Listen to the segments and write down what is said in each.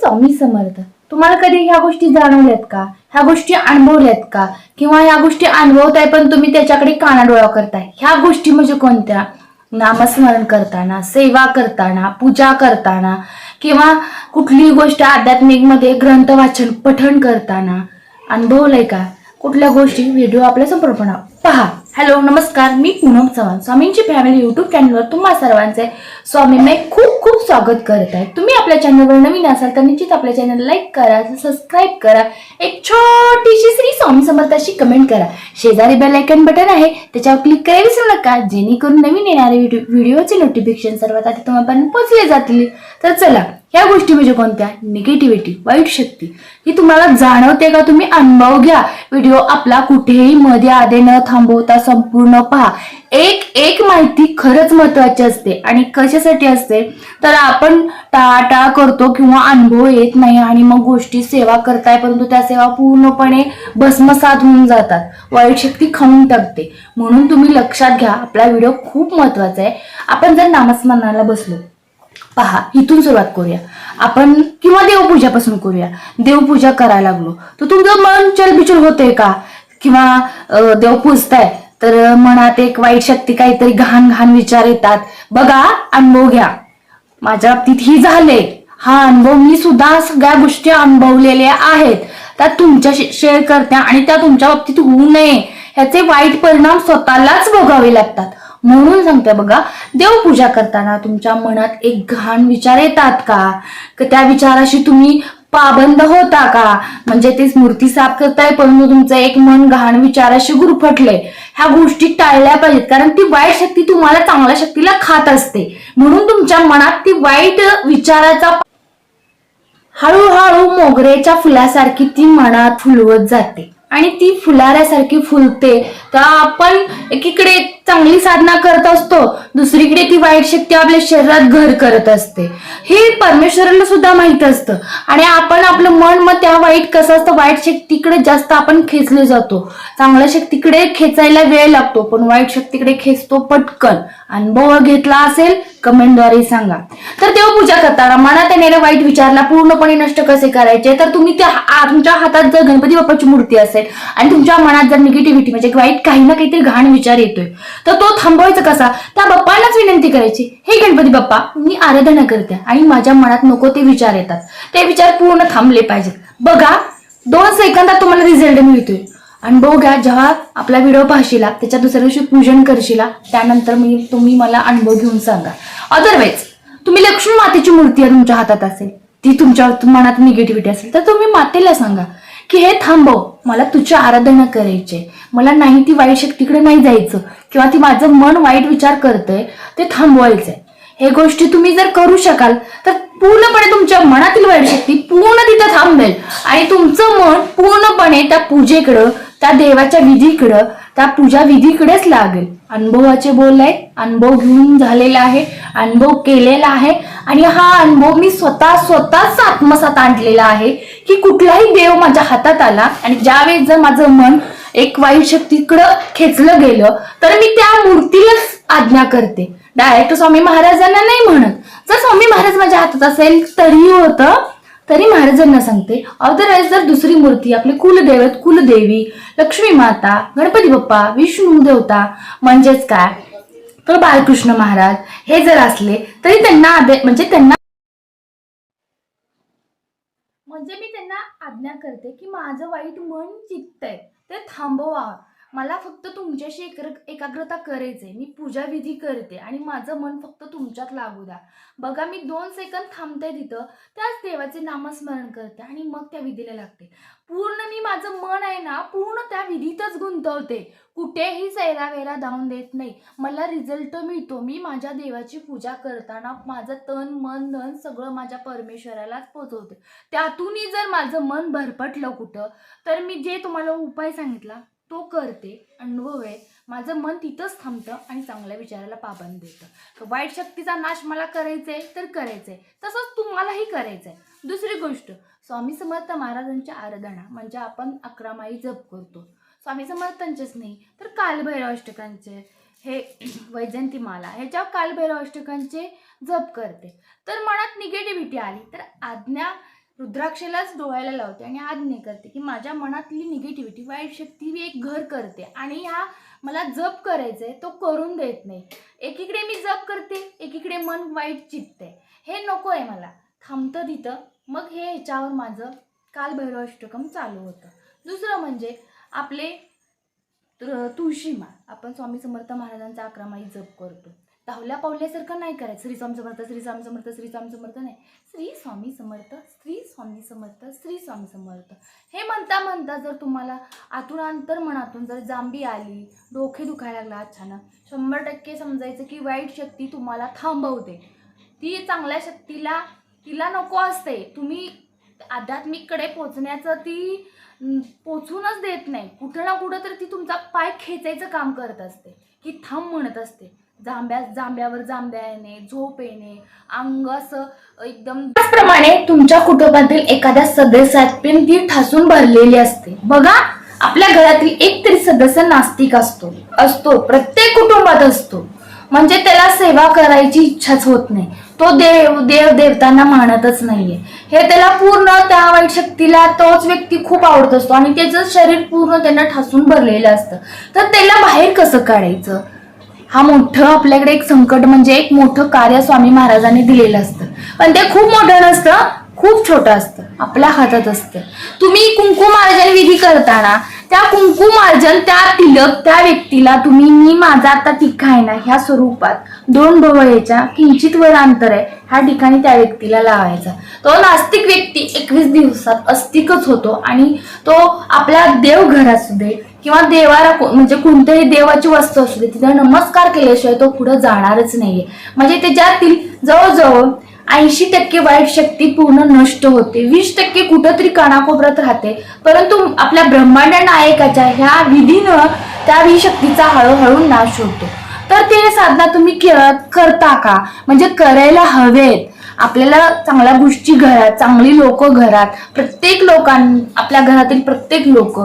स्वामी समर्थ. तुम्हाला कधी ह्या गोष्टी जाणवल्यात का? ह्या गोष्टी अनुभवल्यात का? किंवा ह्या गोष्टी अनुभवताय पण तुम्ही त्याच्याकडे कानाडोळा करताय. ह्या गोष्टी म्हणजे कोणत्या? नामस्मरण करताना सेवा करताना पूजा करताना किंवा कुठलीही गोष्ट आध्यात्मिकमध्ये ग्रंथ वाचन पठण करताना अनुभवलंय का? कुठल्या गोष्टी? व्हिडिओ आपल्यासमोर पहा. हॅलो नमस्कार मी पूनम चव्हाण. स्वामींची फॅमिली युट्यूब चॅनलवर तुम्हा सर्वांचे स्वामी मी खूप खूप स्वागत करत आहे. तुम्ही आपल्या चॅनलवर नवीन असाल तर निश्चित आपल्या चॅनल लाईक करा सबस्क्राईब करा. एक छोटीशी श्री स्वामी समर्थाशी कमेंट करा. शेजारी बेल आयकन बटन आहे त्याच्यावर क्लिक करायला विसरू नका. जेणेकरून नवीन येणारे व्हिडिओ व्हिडिओचे नोटिफिकेशन सर्वात आधी तुम्हाला पोहोचले जातील. तर चला ह्या गोष्टी म्हणजे कोणत्या? निगेटिव्हिटी वाईट शक्ती. ही तुम्हाला जाणवते का तुम्ही? अनुभव घ्या. व्हिडिओ आपला कुठेही मध्ये आधे न थांबवता संपूर्ण पहा. एक एक माहिती खरंच महत्वाची असते आणि कशासाठी असते? तर आपण टाळाटाळ करतो किंवा अनुभव येत नाही आणि मग गोष्टी सेवा करताय परंतु त्या सेवा पूर्णपणे भस्मसात होऊन जातात. वाईट शक्ती खाऊन टाकते. म्हणून तुम्ही लक्षात घ्या आपला व्हिडिओ खूप महत्त्वाचा आहे. आपण जर नामस्मरणाला बसलो पहा इथून सुरुवात करूया. आपण किंवा देवपूजापासून करूया. देवपूजा करायला लागलो. तर तुमचं मन चलबिचल होतंय का? किंवा देव पूजताय तर मनात एक वाईट शक्ती काहीतरी घाण घाण विचार येतात. बघा अनुभव घ्या. माझ्या बाबतीत ही झाले हा अनुभव मी सुद्धा सगळ्या गोष्टी अनुभवलेल्या आहेत. त्या तुमच्या शेअर करत्या आणि त्या तुमच्या बाबतीत होऊ नये. ह्याचे वाईट परिणाम स्वतःलाच भोगावे लागतात. म्हणून सांगते बघा देवपूजा करताना तुमच्या मनात एक घाण विचार येतात का? त्या विचाराशी तुम्ही पाबंद होता का? म्हणजे ते मूर्ती साफ करताय परंतु तुमचं एक मन घाण विचाराशी गुरफटलंय. ह्या गोष्टी टाळल्या पाहिजेत कारण ती वाईट शक्ती तुम्हाला चांगल्या शक्तीला खात असते. म्हणून तुमच्या मनात ती वाईट विचाराचा हळूहळू मोगरेच्या फुलासारखी ती मनात फुलवत जाते. आणि ती फुलाऱ्यासारखी फुलते तर आपण एकीकडे चांगली साधना करत असतो दुसरीकडे ती वाईट शक्ती आपल्या शरीरात घर करत असते. हे परमेश्वराला सुद्धा माहीत असतं. आणि आपण आपलं मन मग त्या वाईट कसं असतं? वाईट शक्तीकडे जास्त आपण खेचले जातो. चांगल्या शक्तीकडे खेचायला वेळ लागतो पण वाईट शक्तीकडे खेचतो पटकन. अनुभव घेतला असेल कमेंटद्वारे सांगा. तर देवपूजा करताना मनात येणाऱ्या वाईट विचारला पूर्णपणे नष्ट कसे करायचे? तर तुम्ही त्या तुमच्या हातात जर गणपती बाप्पाची मूर्ती असेल आणि तुमच्या मनात जर निगेटिव्हिटी म्हणजे वाईट काही ना काहीतरी घाण विचार येतोय तर तो थांबवायचा कसा? त्या बाप्पालाच विनंती करायची. हे गणपती बाप्पा मी आराधना करते आणि माझ्या मनात नको ते विचार येतात. ते विचार पूर्ण थांबले पाहिजेत. बघा दोन सेकंदात तुम्हाला रिझल्ट मिळतोय. अनुभव घ्या जेव्हा आपला व्हिडिओ पाहशिला त्याच्या दुसऱ्या दिवशी पूजन करशिला त्यानंतर मी तुम्ही मला अनुभव घेऊन सांगा. अदरवाईज तुम्ही लक्ष्मी मातेची मूर्ती आहे तुमच्या हातात असेल. ती तुमच्या मनात निगेटिव्हिटी असेल तर तुम्ही मातेला सांगा. की हे थांबव मला तुझी आराधना करायची मला नाही ती वाईट शक्तीकडे नाही जायचं. किंवा ती माझं मन वाईट विचार करतंय ते थांबवायचंय. हे गोष्टी तुम्ही जर करू शकाल तर पूर्णपणे तुमच्या मनातील वाईट शक्ती पूर्ण तिथं थांबेल. आणि तुमचं मन पूर्णपणे त्या पूजेकडं त्या देवाच्या विधीकडं त्या पूजा विधीकडेच लागेल. अनुभवाचे बोल आहे अनुभव घेऊन झालेला आहे अनुभव केलेला आहे आणि हा अनुभव मी स्वतः स्वतःच आत्मसात आणलेला आहे की कुठलाही देव माझ्या हातात आला आणि ज्यावेळेस जर माझं मन एक वाईट शक्तीकडं खेचलं गेलं तर मी त्या मूर्तीलाच आज्ञा करते. डायरेक्ट स्वामी महाराजांना नाही म्हणत. जर स्वामी महाराज माझ्या हातात असेल तरी होतं तरी महाराजांना सांगते अदरवाईज जर दुसरी मूर्ती आपले कुलदैवत कुलदेवी लक्ष्मी माता गणपती बाप्पा विष्णू देवता म्हणजेच काय? तर बालकृष्ण महाराज हे जर असले तरी त्यांना आदे- म्हणजे त्यांना म्हणजे मी त्यांना आज्ञा करते की माझं वाईट मन चित्त आहे ते थांबवा मला फक्त तुमच्याशी एक एकाग्रता करायचंय. मी पूजा विधी करते आणि माझं मन फक्त तुमच्यात लागू द्या. बघा मी दोन सेकंद थांबते तिथं. त्याच देवाचे नामस्मरण करते आणि मग त्या विधीला लागते. पूर्ण मी माझं मन आहे ना पूर्ण त्या विधीतच गुंतवते. कुठेही सैरावेरा धावून देत नाही. मला रिझल्ट मिळतो. मी माझ्या देवाची पूजा करताना माझं तन मन धन सगळं माझ्या परमेश्वरालाच पोचवते. त्यातूनही जर माझं मन भरपटलं कुठं तर मी जे तुम्हाला उपाय सांगितला तो करते अनुभव आहे. माझं मन तिथंच थांबतं आणि चांगल्या विचाराला पाबंद देतं. वाईट शक्तीचा नाश मला करायचा आहे तर करायचं आहे तसंच तुम्हालाही करायचं आहे दुसरी गोष्ट स्वामी समर्थ महाराजांच्या आराधना म्हणजे आपण अकरामाई जप करतो. स्वामी समर्थांचेच नाही तर कालभैरव अष्टकांचे हे वैजंतीमाला ह्याच्यावर कालभैरव अष्टकांचे जप करते. तर मनात निगेटिव्हिटी आली तर आज्ञा रुद्राक्षेलाच डोळ्याला लावते आणि आज्ञे करते की माझ्या मनातली निगेटिव्हिटी वाईट शक्ती मी एक घर करते. आणि ह्या मला जप करायचं आहे तो करून देत नाही. एकीकडे मी जप करते एकीकडे मन वाईट चित्ते. हे नको आहे मला. थांबतं तिथं. मग हे ह्याच्यावर माझं कालभैरवाष्टकम चालू होतं. दुसरं म्हणजे आपले तुळशीमा तुळशीमाळ. आपण स्वामी समर्थ महाराजांचा अकरामाई जप करतो. धावल्या पावल्यासारखं नाही करायचं. श्री स्वामी समर्थ श्री स्वामी समर्थ श्री स्वामी समर्थ नाही. श्री स्वामी समर्थ श्री स्वामी समर्थ श्री स्वामी समर्थ. हे म्हणता म्हणता जर तुम्हाला आतून अंतर मनातून जर जांबी आली डोके दुखायला लागला अचानक शंभर टक्के समजायचं की वाईट शक्ती तुम्हाला थांबवते. ती चांगल्या शक्तीला तिला नको असते. तुम्ही आध्यात्मिककडे पोचण्याचं ती पोचूनच देत नाही. कुठं ना कुठं तर ती तुमचा पाय खेचायचं काम करत असते. की थांब म्हणत असते. जांभ्या जांभ्यावर जांभ्या येणे झोप येणे अंग असं एकदम त्याचप्रमाणे तुमच्या कुटुंबातील एखाद्या सदस्यात पण ती ठासून भरलेली असते. बघा आपल्या घरातील एक तरी सदस्य नास्तिक असतो असतो प्रत्येक कुटुंबात असतो. म्हणजे त्याला सेवा करायची इच्छाच होत नाही. तो देव देव देवतांना मानतच नाहीये. हे त्याला पूर्ण त्या वाईट शक्तीला तोच व्यक्ती खूप आवडत असतो आणि त्याचं शरीर पूर्ण त्यांना ठासून भरलेलं असतं. तर त्याला बाहेर कसं काढायचं? हा मोठं आपल्याकडे एक संकट म्हणजे एक मोठं कार्य स्वामी महाराजांनी दिलेलं असतं. पण ते खूप मोठं नसतं खूप छोटं असतं. आपल्या हातात असतं. तुम्ही कुंकुमार्जन विधी करताना त्या कुंकुमार्जन त्या तिलक त्या व्यक्तीला तुम्ही मी माझा आता तिखा आहे ना ह्या स्वरूपात दोन भवळेच्या किंचित वर अंतर आहे ह्या ठिकाणी त्या व्यक्तीला लावायचा. तो नास्तिक व्यक्ती एकवीस दिवसात अस्तिकच होतो आणि तो आपल्या देवघरात सुद्धा दे किंवा देवाला म्हणजे कोणत्याही देवाची वस्तू असू दे तिथे नमस्कार केल्याशिवाय तो पुढे जाणारच नाहीये. म्हणजे त्याच्यातील जवळजवळ ऐंशी टक्के वाईट शक्ती पूर्ण नष्ट होते. वीस टक्के कुठंतरी कानाकोपऱ्यात राहते. परंतु आपल्या ब्रह्मांड नायकाच्या ह्या विधीनं त्या विशक्तीचा हळूहळू नाश होतो. तर ते साधना तुम्ही करता का? म्हणजे करायला हवेत. आपल्याला चांगल्या गोष्टी घरात चांगली लोक घरात. प्रत्येक लोकां आपल्या घरातील प्रत्येक लोक.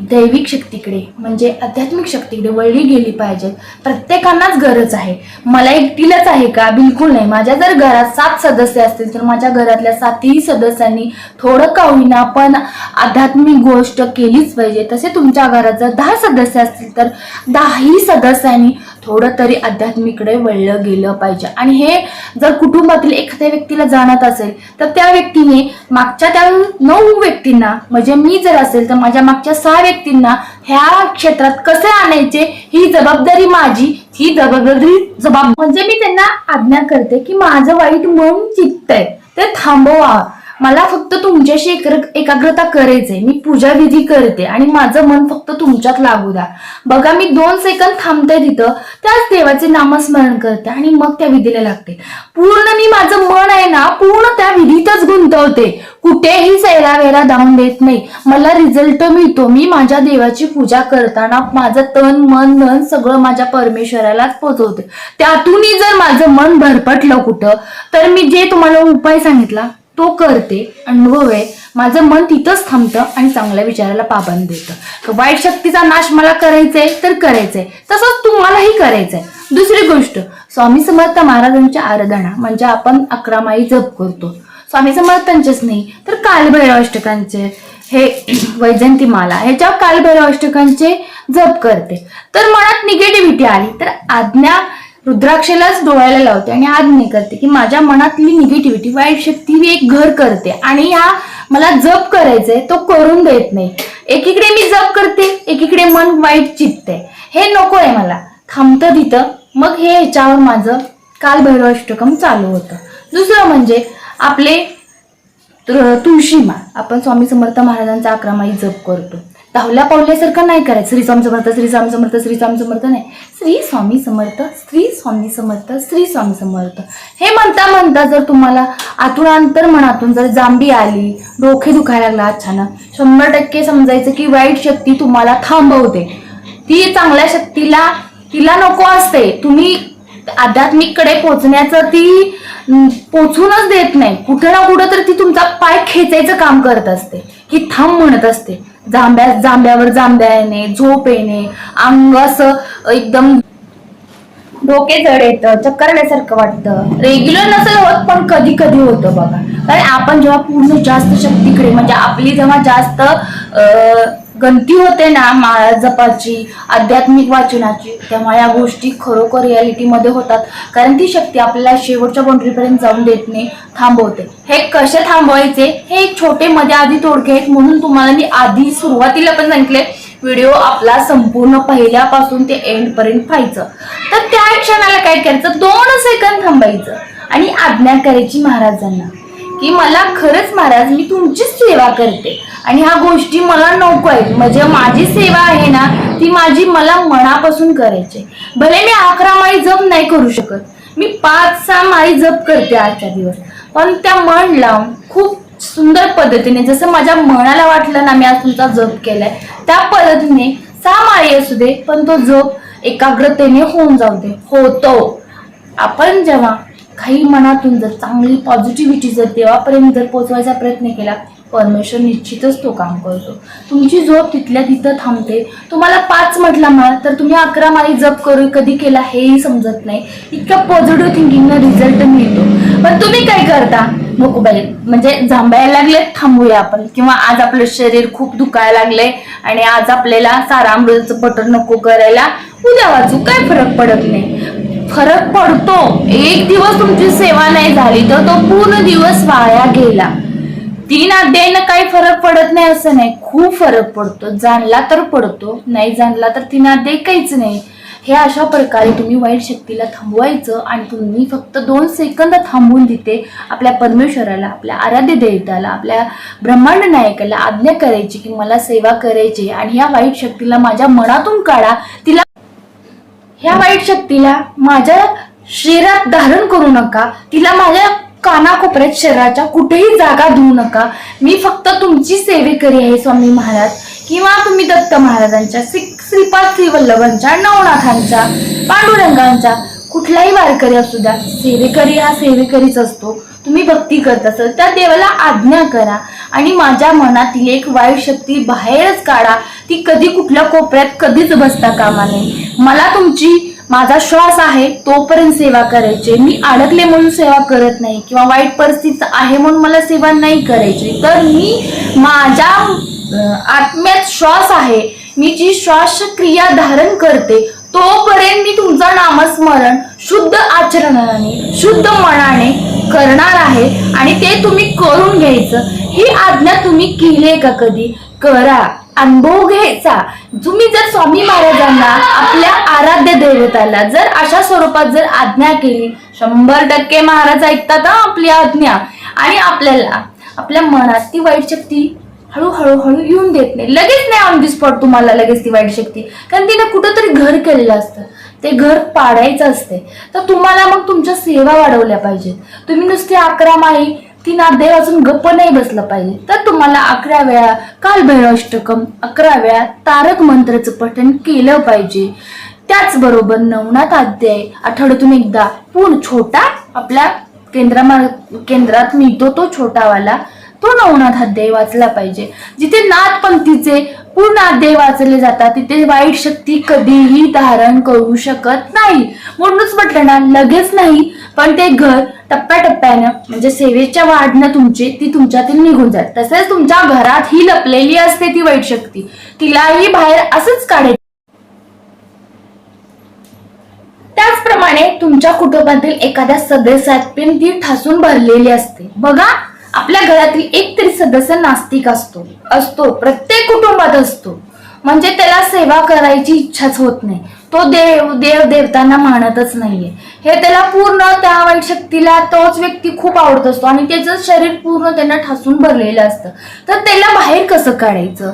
दैविक शक्तीकडे म्हणजे आध्यात्मिक शक्तीकडे वळली गेली पाहिजेत. प्रत्येकांनाच गरज आहे. मला एकटीलाच आहे का? बिलकुल नाही. माझ्या जर घरात सात सदस्य असतील तर माझ्या घरातल्या सातही सदस्यांनी थोडं का होईना पण आध्यात्मिक गोष्ट केलीच पाहिजे. तसे तुमच्या घरात जर दहा सदस्य असतील तर दहाही सदस्यांनी थोडं तरी आध्यात्मिकडे वळलं गेलं पाहिजे. आणि हे जर कुटुंबातील एखाद्या व्यक्तीला जाणत असेल तर त्या व्यक्तीने मागच्या त्या नऊ व्यक्तींना म्हणजे मी जर असेल तर माझ्या मागच्या सहा व्यक्तींना ह्या क्षेत्रात कसे आणायचे ही जबाबदारी माझी ही जबाबदारी जबाब म्हणजे मी त्यांना आज्ञा करते की माझं वाईट मन चित्त आहे ते थांबवा. मला फक्त तुमच्याशी एकाग्रता करायचंय. मी पूजा विधी करते आणि माझं मन फक्त तुमच्यात लागू द्या. बघा मी दोन सेकंद थांबते तिथं. त्याच देवाचे नामस्मरण करते आणि मग त्या विधीला लागते. पूर्ण मी माझं मन आहे ना पूर्ण त्या विधीतच गुंतवते. कुठेही सैरा वेरा धावून देत नाही. मला रिझल्ट मिळतो. मी माझ्या देवाची पूजा करताना माझं तन मन धन सगळं माझ्या परमेश्वरालाच पोचवते. त्यातूनही जर माझं मन भरपटलं कुठं तर मी जे तुम्हाला उपाय सांगितला तो करते अनुभव आहे माझं मन तिथंच थांबतं आणि चांगल्या विचाराला पाबंद देतं. वाईट शक्तीचा नाश मला करायचंय तर करायचंय. तसंच तुम्हालाही करायचंय. दुसरी गोष्ट स्वामी समर्थ महाराजांच्या आराधना म्हणजे आपण अकरामाई जप करतो. स्वामी समर्थांचेच नाही तर कालभैरव अष्टकांचे हे वैजंती माला ह्याच्या कालभैरव अष्टकांचे जप करते. तर मनात निगेटिव्हिटी आली तर आज्ञा रुद्राक्षेलाच डोळ्याला लावते आणि आज्ञा करते की माझ्या मनातली निगेटिव्हिटी वाईट शक्ती मी एक घर करते. आणि ह्या मला जप करायचंय तो करून देत नाही. एकीकडे मी जप करते एकीकडे मन वाईट चित्ते. हे नको आहे मला. थांबतं तिथं. मग हे ह्याच्यावर माझं काल भैरव अष्टकम चालू होतं. दुसरं म्हणजे आपले तुळशीमा आपण स्वामी समर्थ महाराजांचा अकरामाई जप करतो. धावल्या पावल्यासारखं नाही करायचं. श्री स्वामी समर्थ श्री स्वामी समर्थ श्री स्वामी समर्थ नाही. श्री स्वामी समर्थ श्री स्वामी समर्थ श्री स्वामी समर्थ. हे म्हणता म्हणता जर तुम्हाला आतून अंतर मनातून जर जांबी आली डोके दुखायला लागला अचानक शंभर टक्के समजायचं की वाईट शक्ती तुम्हाला थांबवते. ती चांगल्या शक्तीला तिला नको असते. तुम्ही आध्यात्मिककडे पोचण्याचं ती पोचूनच देत नाही. कुठं ना कुठं तर ती तुमचा पाय खेचायचं काम करत असते. की थांब म्हणत असते. जांब्या जांभ्यावर जांभ्या येणे झोप येणे अंग असं एकदम डोके जड येतं चक्कर आल्यासारखं वाटतं. रेग्युलर नसेल होत पण कधी कधी होतं बघा. कारण आपण जेव्हा पूर्ण जास्त शक्तीकडे म्हणजे आपली जेव्हा जास्त गणती गंती होते ना माळा जपाची आध्यात्मिक वाचनाची तेव्हा या गोष्टी खरोखर रियालिटीमध्ये होतात. कारण ती शक्ती आपल्याला शेवटच्या बाउंड्रीपर्यंत जाऊन देत नाही थांबवते. हे कसे थांबवायचे? हे एक छोटे मध्ये आधी तोडके आहेत म्हणून तुम्हाला मी आधी सुरुवातीला पण सांगितले. व्हिडिओ आपला संपूर्ण पहिल्यापासून ते एंड पर्यंत पाहायचं. तर त्या क्षणाला काय करायचं? दोन सेकंद थांबायचं. आणि आज्ञा करायची महाराजांना. की मला खरंच महाराज मी तुमचीच सेवा करते. आणि ह्या गोष्टी मला नको आहेत. म्हणजे माझी सेवा आहे ना ती माझी मला मनापासून करायची भले मी अकरा माळी जप नाही करू शकत. मी पाच सहा माळी जप करते आजच्या दिवस. पण त्या मन लावून खूप सुंदर पद्धतीने जसं माझ्या मनाला वाटलं ना मी आज तुमचा जप केलाय त्या पद्धतीने सहा माळी असू दे पण तो जप एकाग्रतेने होऊन जाऊ दे. होतो. आपण जेव्हा काही मनातून जर चांगली पॉझिटिव्हिटी जर देवापर्यंत जर पोचवायचा प्रयत्न केला परमेश्वर निश्चितच तो काम करतो. तुमची झोप तिथल्या तिथं थांबते. तुम्हाला पाच म्हटला मला तर तुम्ही अकरा माळी जप करू कधी केला हेही समजत नाही. इतक्या पॉझिटिव्ह थिंकिंगनं रिझल्ट मिळतो. पण तुम्ही काय करता? नको बाई म्हणजे जांभायला लागले थांबूया आपण. किंवा आज आपलं शरीर खूप दुखायला लागलंय आणि आज आपल्याला सारा अमृताचं पटर नको करायला उद्या वाचू काय फरक पडत नाही. फरक पडतो. एक दिवस तुमची सेवा नाही झाली तर तो पूर्ण दिवस वाया गेला. तीन अध्यायनं काही फरक पडत नाही असं नाही. खूप फरक पडतो. जाणला तर पडतो नाही जाणला तर तीन अध्याय काहीच नाही. हे अशा प्रकारे तुम्ही वाईट शक्तीला थांबवायचं आणि तुम्ही फक्त दोन सेकंद थांबवून तिथे आपल्या परमेश्वराला आपल्या आराध्य देवताला आपल्या ब्रह्मांड नायकाला आज्ञा करायची की मला सेवा करायची आणि ह्या वाईट शक्तीला माझ्या मनातून काढा. तिला ह्या वाईट शक्तीला माझ्या शरीरात धारण करू नका. तिला माझ्या कानाकोपऱ्यात शरीराच्या कुठेही जागा धुवू नका. मी फक्त तुमची सेवेकरी आहे स्वामी महाराज. किंवा तुम्ही दत्त महाराजांच्या श्री श्रीपाद श्रीवल्लभांच्या नवनाथांच्या पांडुरंगांच्या कुठलाही वारकरी असू द्या. सेवेकरी हा सेवेकरीच असतो. तुम्ही भक्ती करत असाल त्या देवाला आज्ञा करा आणि माझ्या मनातील एक वाईट शक्ती बाहेरच काढा. ती कधी कुठल्या कोपऱ्यात कधीच बसता कामा नये. मला तुमची माझा श्वास आहे तोपर्यंत सेवा करायची. मी अडकले म्हणून सेवा करत नाही किंवा वाईट परिस्थिती आहे म्हणून मला सेवा नाही करायची. तर मी माझ्या आत्म्यात श्वास आहे. मी जी श्वास क्रिया धारण करते तोपर्यंत मी तुमचं नामस्मरण शुद्ध आचरणाने शुद्ध मनाने करणार आहे आणि ते तुम्ही करून घ्यायचं. ही आज्ञा तुम्ही केली का कधी? करा. अनुभव घ्यायचा. तुम्ही जर स्वामी महाराजांना आपल्या आराध्य देवताला जर अशा स्वरूपात जर आज्ञा केली शंभर टक्के महाराज ऐकतात आपली आज्ञा. आणि आपल्याला आपल्या मनात ती वाईट शक्ती हळूहळू हळू येऊन देत नाही. लगेच नाही ऑन दी स्पॉट तुम्हाला लगेच ती वाईट शक्ती. कारण तिने कुठंतरी घर केलेलं असतं. ते घर पाडायचं असते. तर तुम्हाला मग तुमच्या सेवा वाढवल्या पाहिजेत. तुम्ही नुसती अकरा माई तीन अध्याय वाचून गप्प नाही बसलं पाहिजे. तर तुम्हाला अकरा वेळा कालभैरवाष्टकम अकरा वेळा तारक मंत्राचं पठण केलं पाहिजे. त्याचबरोबर नवनाथ अध्याय आठवड्यातून एकदा पूर्ण छोटा आपल्या केंद्रमा केंद्रात मिळतो तो छोटावाला. तो नवनाथ अध्याय वाचला पाहिजे. जिथे नाथपंथीचे पूर्ण अध्याय वाचले जातात तिथे वाईट शक्ती कधीही धारण करू शकत नाही. म्हणूनच म्हटलं ना लगेच नाही पण ते घर टप्प्याटप्प्यानं म्हणजे सेवेच्या वाढणं तुमची ती तुमच्यातील निघून जात. तसेच तुमच्या घरात ही लपलेली असते ती वाईट शक्ती. तिलाही बाहेर असंच काढायचं. त्याचप्रमाणे तुमच्या कुटुंबातील एखाद्या सदस्यात पण ती ठासून भरलेली असते. बघा आपल्या घरातील एक तरी सदस्य नास्तिक असतो असतो प्रत्येक कुटुंबात असतो. म्हणजे त्याला सेवा करायची इच्छाच होत नाही. तो देव देव देवतांना मानतच नाहीये. हे त्याला पूर्ण त्या वाईट शक्तीला तोच व्यक्ती खूप आवडत असतो आणि त्याचं शरीर पूर्ण त्यांना ठासून भरलेलं असतं. तर त्याला बाहेर कसं काढायचं?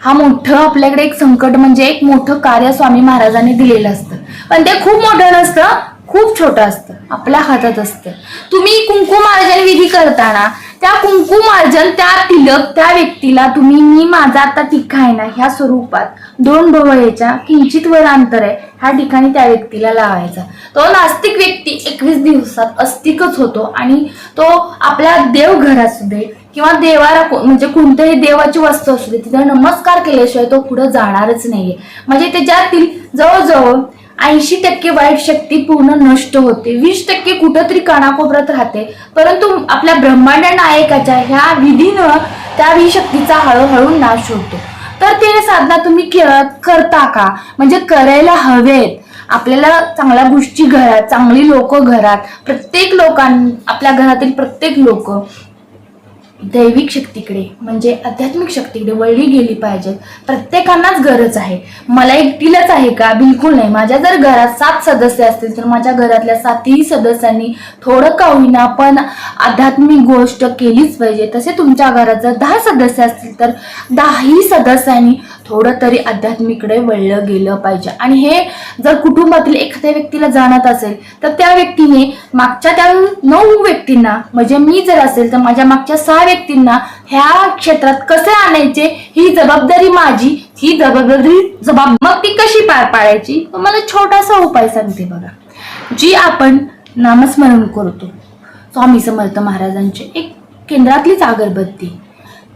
हा मोठं आपल्याकडे एक संकट म्हणजे एक मोठं कार्य स्वामी महाराजांनी दिलेलं असतं. पण ते खूप मोठं नसतं. खूप छोटं असतं आपल्या हातात असतं. तुम्ही कुंकुमार्जन विधी करताना त्या कुंकुमार्जन त्या तिलक त्या व्यक्तीला तुम्ही मी माझा आता तिखा आहे ना ह्या स्वरूपात दोन डोळ्याच्या किंचित वर अंतर आहे ह्या ठिकाणी त्या व्यक्तीला लावायचा. तो नास्तिक व्यक्ती एकवीस दिवसात अस्तिकच होतो आणि तो आपल्या देवघर असू दे किंवा देवाला म्हणजे कोणत्याही देवाची वस्तू असू दे तिथे नमस्कार केल्याशिवाय तो पुढे जाणारच नाहीये. म्हणजे त्याच्यातील जवळजवळ ऐंशी टक्के वाईट शक्ती पूर्ण नष्ट होते. वीस टक्के कुठंतरी कानाकोपऱ्यात राहते. परंतु आपल्या ब्रह्मांड नायकाच्या ह्या विधीनं त्या वीस शक्तीचा हळूहळू नाश होतो. तर ते साधना तुम्ही करता का? म्हणजे करायला हवेत. आपल्याला चांगल्या गोष्टी घरात चांगली लोक घरात. प्रत्येक लोकां आपल्या घरातील प्रत्येक लोक. दैविक शक्तीकडे म्हणजे आध्यात्मिक शक्तीकडे वळली गेली पाहिजेत प्रत्येकांनाच गरज आहे. मला एकटीलाच आहे का? बिलकुल नाही. माझ्या जर घरात सात सदस्य असतील तर माझ्या घरातल्या सातही सदस्यांनी थोडं का होईना पण आध्यात्मिक गोष्ट केलीच पाहिजे. तसे तुमच्या घरात जर दहा सदस्य असतील तर दहाही सदस्यांनी थोडं तरी आध्यात्मिकडे वळलं गेलं पाहिजे. आणि हे जर कुटुंबातील एखाद्या व्यक्तीला जाणत असेल तर त्या व्यक्तीने मागच्या त्या नऊ व्यक्तींना म्हणजे मी जर असेल तर माझ्या मागच्या सहा व्यक्तींना ह्या क्षेत्रात कसे आणायचे ही जबाबदारी माझी ही जबाबदारी जबाब मग ती कशी पार पाडायची मला छोटासा उपाय सांगते बघा. जी आपण नामस्मरण करतो स्वामी समर्थ महाराजांचे एक केंद्रातलीच अगरबत्ती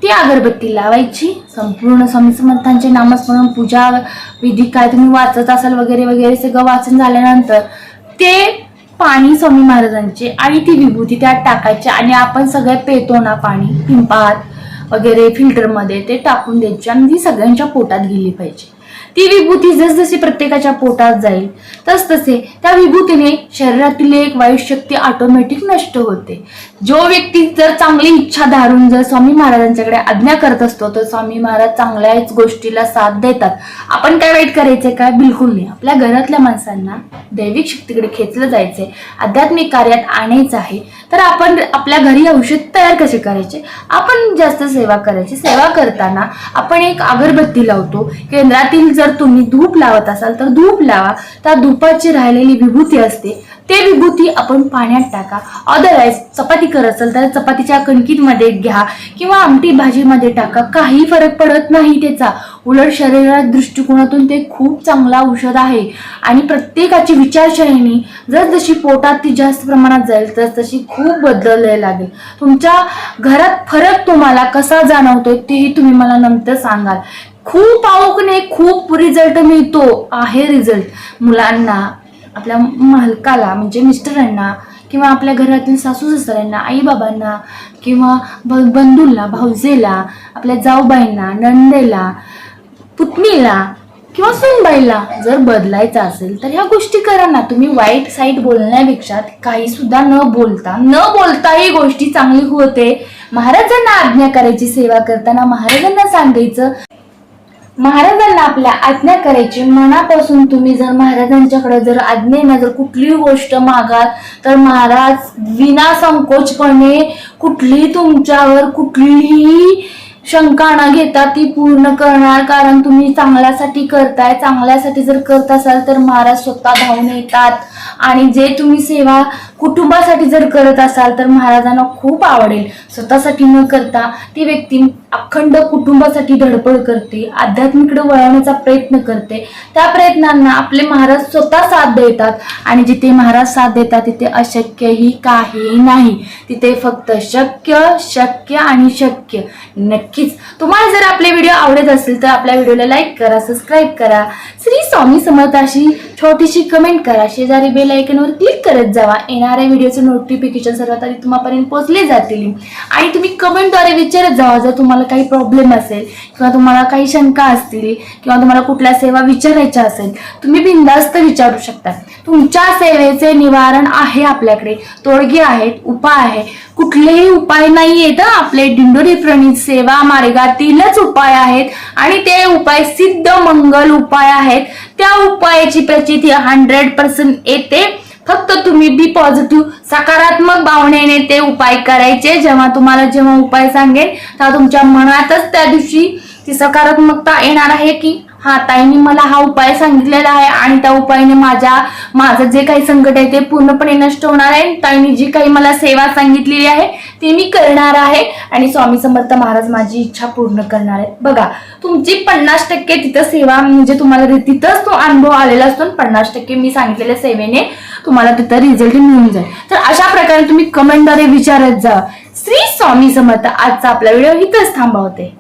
ती अगरबत्ती लावायची. संपूर्ण स्वामी समर्थांचे नामस्मरण पूजा विधी काय तुम्ही वाचत असाल वगैरे वगैरे सगळं वाचन झाल्यानंतर ते पाणी स्वामी महाराजांचे आणि ती विभूती त्यात टाकायची आणि आपण सगळे पेतो ना पाणी पिंपात वगैरे फिल्टरमध्ये ते टाकून द्यायचे आणि ती सगळ्यांच्या पोटात गेली पाहिजे. ती विभूती जसजशी प्रत्येकाच्या पोटात जाईल तस तसे त्या विभूतीने शरीरातील एक वाईट शक्ती ऑटोमॅटिक नष्ट होते. जो व्यक्ती जर चांगली इच्छा धारून जर स्वामी महाराजांच्याकडे आज्ञा करत असतो तर स्वामी महाराज चांगल्याच गोष्टीला साथ देतात. आपण काय वाईट करायचंय काय? बिलकुल नाही. आपल्या घरातल्या माणसांना दैविक शक्तीकडे खेचलं जायचंय. आध्यात्मिक कार्यात आणायचं आहे. तर आपण आपल्या घरी औषध तयार कसे करायचे? आपण जास्त सेवा करायची. सेवा करताना आपण एक अगरबत्ती लावतो. केंद्रातील जर तुम्ही धूप लावत असाल तर धूप लावा. त्या धुपाची राहिलेली विभूती असते. ते विभूती आपण पाण्यात टाका. अदरवाईज चपाती करत असेल तर चपातीच्या कणकीमध्ये घ्या किंवा आमटी भाजीमध्ये टाका. काही फरक पडत नाही त्याचा. उलट शरीरात दृष्टिकोनातून ते खूप चांगला औषध आहे. आणि प्रत्येकाची विचारशैली जसजशी पोटात ती जास्त प्रमाणात जाईल तस तशी खूप बदलायला लागेल. तुमच्या घरात फरक तुम्हाला कसा जाणवतोय तेही तुम्ही मला नंतर सांगाल. खूप आवकने खूप रिझल्ट मिळतो आहे रिझल्ट मुलांना आपल्या मालकाला म्हणजे मिस्टरांना किंवा आपल्या घरातील सासू सासऱ्यांना आईबाबांना किंवा ब- बंधूंना भाऊजेला आपल्या जाऊबाईंना नंदेला पुतणीला किंवा सुनबाईला जर बदलायचं असेल तर ह्या गोष्टी करा ना. तुम्ही वाईट साईट बोलण्यापेक्षा काही सुद्धा न बोलता न बोलता ही गोष्टी चांगली होते. महाराजांना आज्ञा करायची सेवा करताना महाराजांना सांगायचं महाराजांना आपल्या आज्ञा करायची. मनापासून तुम्ही जर महाराजांच्याकडे जर आज्ञेनं जर कुठलीही गोष्ट मागाल तर महाराज विना संकोचपणे कुठलीही तुमच्यावर कुठलीही शंका न घेता ती पूर्ण करणार. कारण तुम्ही चांगल्यासाठी करताय. चांगल्यासाठी जर करत असाल तर महाराज स्वतः धावून येतात. आणि जे तुम्ही सेवा कुटुंबासाठी जर करत असाल तर महाराजांना खूप आवडेल. स्वतःसाठी न करता ती व्यक्ती अखंड कुटुंबासाठी धडपड करते आध्यात्मिकडे वळवण्याचा प्रयत्न करते. त्या प्रयत्नांना आपले महाराज स्वतः साथ देतात आणि जिथे महाराज साथ देतात तिथे अशक्यही काही नाही. तिथे फक्त शक्य शक्य आणि शक्य. नक्कीच. तुम्हाला जर आपले व्हिडिओ आवडत असेल तर आपल्या व्हिडिओला लाईक करा सबस्क्राईब करा. श्री स्वामी समर्थाशी छोटीशी कमेंट करा. शेजारी बेल आयकनवर क्लिक करत जावा. येणाऱ्या व्हिडिओचे नोटिफिकेशन सर्वात आधी तुम्हापर्यंत पोहोचले जातील. आणि तुम्ही कमेंटद्वारे विचारत जावा जर तुम्हाला काही प्रॉब्लेम असेल किंवा तुम्हाला काही शंका असतील किंवा तुम्हाला कुठल्या सेवा विचारायच्या असेल तुम्ही बिंदास्त विचारू शकता. तुमच्या सेवेचे निवारण आहे आपल्याकडे. तोडगे आहेत उपाय आहे. कुठलेही उपाय नाही आहेत आपले दिंडोरी प्रणित सेवा मार्गातीलच उपाय आहेत आणि ते उपाय सिद्ध मंगल उपाय आहेत. त्या उपायाची प्रचिती हंड्रेड पर्सेंट येते. फक्त तुम्ही बी पॉझिटिव्ह सकारात्मक भावनेने ते उपाय करायचे. जेव्हा तुम्हाला जेव्हा उपाय सांगेल तेव्हा तुमच्या मनातच त्या दिवशी ती सकारात्मकता येणार आहे की हा ताईंनी मला हा उपाय सांगितलेला आहे आणि त्या उपायाने माझ्या माझं जे काही संकट आहे ते पूर्णपणे नष्ट होणार आहे. ताईंनी जी काही मला सेवा सांगितलेली आहे ती मी करणार आहे. आणि स्वामी समर्थ महाराज माझी इच्छा पूर्ण करणार आहे बघा तुमची पन्नास टक्के तिथं सेवा म्हणजे तुम्हाला तिथंच तो अनुभव आलेला असतो पन्नास टक्के मी सांगितलेल्या सेवेने तुम्हाला तिथं रिझल्ट मिळून जाईल. तर अशा प्रकारे तुम्ही कमेंटद्वारे विचारत जा. श्री स्वामी समर्थ आजचा आपला व्हिडिओ इथंच थांबवते.